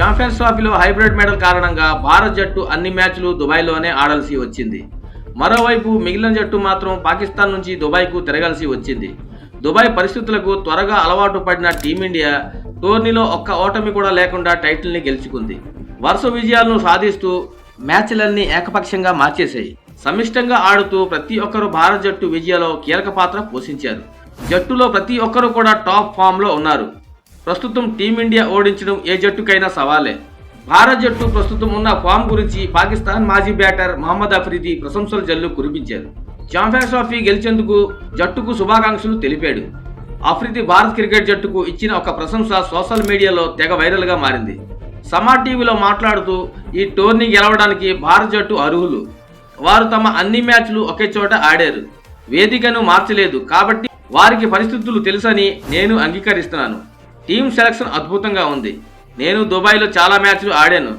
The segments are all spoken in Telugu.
ఛాంపియన్స్ ట్రాఫీలో హైబ్రిడ్ మెడల్ కారణంగా భారత్ జట్టు అన్ని మ్యాచ్లు దుబాయ్లోనే ఆడాల్సి వచ్చింది. మరోవైపు మిగిలిన జట్టు మాత్రం పాకిస్తాన్ నుంచి దుబాయ్కు తిరగాల్సి వచ్చింది. దుబాయ్ పరిస్థితులకు త్వరగా అలవాటు పడిన టీమిండియా టోర్నీలో ఒక్క ఓటమి కూడా లేకుండా టైటిల్ని గెలుచుకుంది. వరుస విజయాలను సాధిస్తూ మ్యాచ్లన్నీ ఏకపక్షంగా మార్చేశాయి. సమిష్టంగా ఆడుతూ ప్రతి ఒక్కరూ భారత జట్టు విజయాలో కీలక పాత్ర పోషించారు. జట్టులో ప్రతి ఒక్కరూ కూడా టాప్ ఫామ్లో ఉన్నారు. ప్రస్తుతం టీమిండియా ఓడించడం ఏ జట్టుకైనా సవాలే. భారత జట్టు ప్రస్తుతం ఉన్న ఫామ్ గురించి పాకిస్తాన్ మాజీ బ్యాటర్ మహమ్మద్ అఫ్రిది ప్రశంసల జల్లు కురిపించారు. ఛాంపియన్స్ ట్రోఫీ గెలిచేందుకు జట్టుకు శుభాకాంక్షలు తెలిపాడు. అఫ్రిది భారత్ క్రికెట్ జట్టుకు ఇచ్చిన ఒక ప్రశంస సోషల్ మీడియాలో తెగ వైరల్గా మారింది. సమా టీవీలో మాట్లాడుతూ ఈ టోర్నీ గెలవడానికి భారత జట్టు అర్హులు. వారు తమ అన్ని మ్యాచ్లు ఒకే చోట ఆడారు. వేదికను మార్చలేదు కాబట్టి వారికి పరిస్థితులు తెలుసని నేను అంగీకరిస్తున్నాను. టీం సెలక్షన్ అద్భుతంగా ఉంది. నేను దుబాయ్లో చాలా మ్యాచ్లు ఆడాను.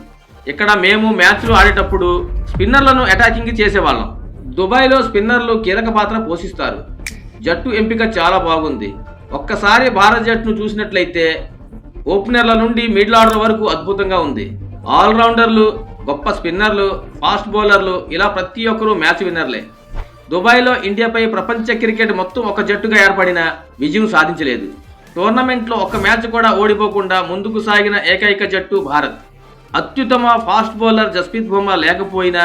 ఇక్కడ మేము మ్యాచ్లు ఆడేటప్పుడు స్పిన్నర్లను అటాకింగ్ చేసేవాళ్ళం. దుబాయ్లో స్పిన్నర్లు కీలక పాత్ర పోషిస్తారు. జట్టు ఎంపిక చాలా బాగుంది. ఒక్కసారి భారత జట్టును చూసినట్లయితే ఓపెనర్ల నుండి మిడిల్ ఆర్డర్ వరకు అద్భుతంగా ఉంది. ఆల్రౌండర్లు గొప్ప స్పిన్నర్లు ఫాస్ట్ బౌలర్లు ఇలా ప్రతి ఒక్కరూ మ్యాచ్ విన్నర్లే. దుబాయ్లో ఇండియాపై ప్రపంచ క్రికెట్ మొత్తం ఒక జట్టుగా ఏర్పడిన విజయం సాధించలేదు. టోర్నమెంట్లో ఒక్క మ్యాచ్ కూడా ఓడిపోకుండా ముందుకు సాగిన ఏకైక జట్టు భారత్. అత్యుత్తమ ఫాస్ట్ బౌలర్ జస్ప్రీత్ బుమ్రా లేకపోయినా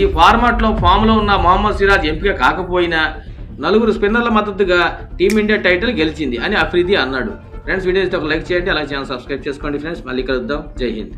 ఈ ఫార్మాట్లో ఫామ్లో ఉన్న మొహమ్మద్ సిరాజ్ ఎంపిక కాకపోయినా నలుగురు స్పిన్నర్ల మద్దతుగా టీమిండియా టైటిల్ గెలిచింది అని అఫ్రీది అన్నాడు. ఫ్రెండ్స్ వీడియోస్ ఒక లైక్ చేయండి అలాగే ఛానల్ సబ్స్క్రైబ్ చేసుకోండి ఫ్రెండ్స్. మళ్ళీ కలుద్దాం. జై హింద్.